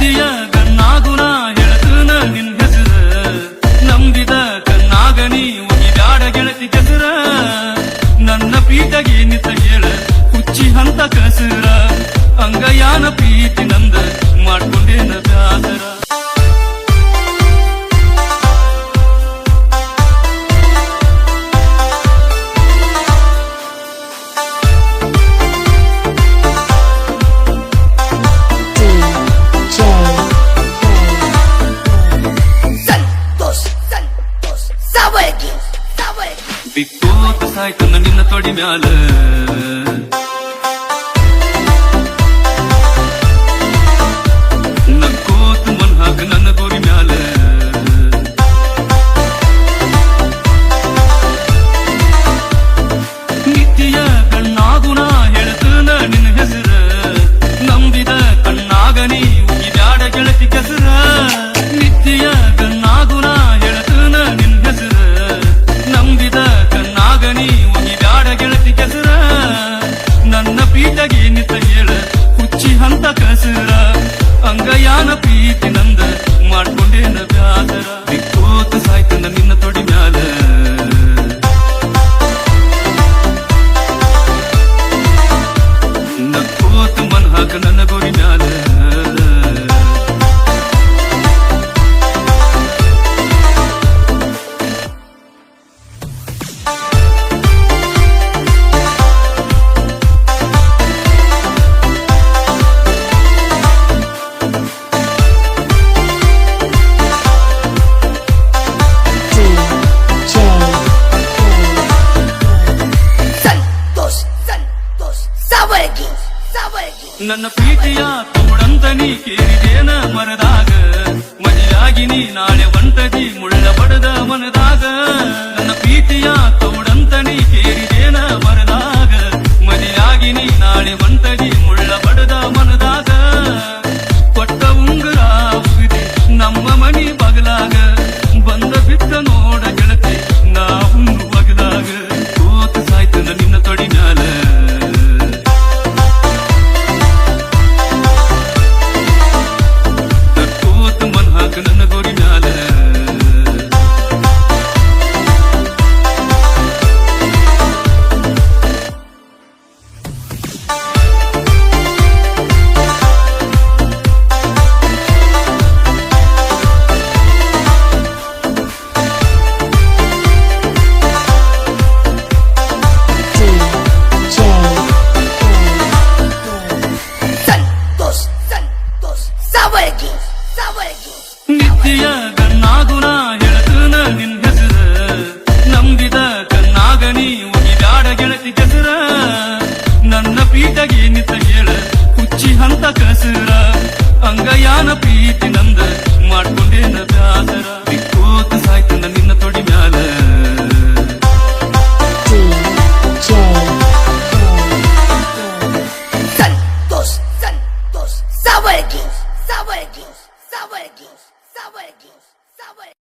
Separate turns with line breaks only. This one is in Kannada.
ನಿತ್ಯ ಗನ್ನಾಗುನ ಹೇಳ್ತನ ನಿನ್ ಹೆಸರ. ನಂಬಿದ ಕನ್ನಾಗನಿ ಒಗಿಬ್ಯಾಡ ಗೆಳತಿ ಕೆಸರ. ನನ್ನ ಪೀಟಗೆ ನಿತ್ತ ಹೇಳ ಹುಚ್ಚಿ ಹಂತ ಕಸರ. ಅಂಗಯಾನ ಪ್ರೀತಿ ನಂದ ಬಿಕ್ಕೋತ ಸಾಯ್ತನ ನಿನ್ನ ತೊಡಿ ಮ್ಯಾಲ. ನಕ್ಕೋತ ಮನ್ ಹಾಕ ನನ್ನ ಗೋರಿ ಮ್ಯಾಲ. ನಿತ್ಯ ಕಣ್ಣಾಗುಣ ಹೇಳ್ತನ ನಿನ್ನ ಹೆಸರ. ನಂಬಿದ ಕಣ್ಣಾಗನಿ ಬ್ಯಾಡ ಗೆಳತಿ ಕೆಸರ. ನಿತ್ಯ ಹಂತ ಕಸರ, ಅಂಗಯಾನ ಪ್ರೀತಿ ನಂದ ಮಾಡ್ಕೊಂಡೇನ ಬ್ಯಾಸರ. ಬಿಕ್ಕೋತ ಸಾಯ್ತನ ನಿನ್ನ ತೊಡಿ ಮ್ಯಾಲ. ನಕ್ಕೋತ ಮನ್ ಹಾಕ ನನ್ನ ಪ್ರೀತಿಯ ತೋಡಂತ ನೀ ಕೇಳಿದೇನ ಮರದಾಗ? ಮದುವೆಯಾಗಿ ನೀ ನಾಳೆ ಒಂಟದಿ ಮುಳ್ಳ ಬಡದ ಮನದಾಗ. ನನ್ನ ಪ್ರೀತಿಯ
ಸವರಿಗೆ. ಸವರಿಗೆ.
ನಿತ್ಯ ಗನ್ನಾಗುನ ಹೆಳತನ ನಿನ್ ಹೆಸರ. ನಂಬಿದ ಕನ್ನಾಗ ನೀ ಗೆಳತಿ ಕೆಸರ. ನನ್ನ ಪೀಠಗೆ ನಿತ್ತ ಹೇಳ ಹುಚ್ಚಿ ಹಂತ ಕಸರ. ಅಂಗಯಾನ ಪ್ರೀತಿ ನಂದ ಮಾಡ್ಕೊಂಡೇನ ಬ್ಯಾಸರ. ಬಿಕ್ಕೋತ ಸಾಯ್ತು ನನ್ನ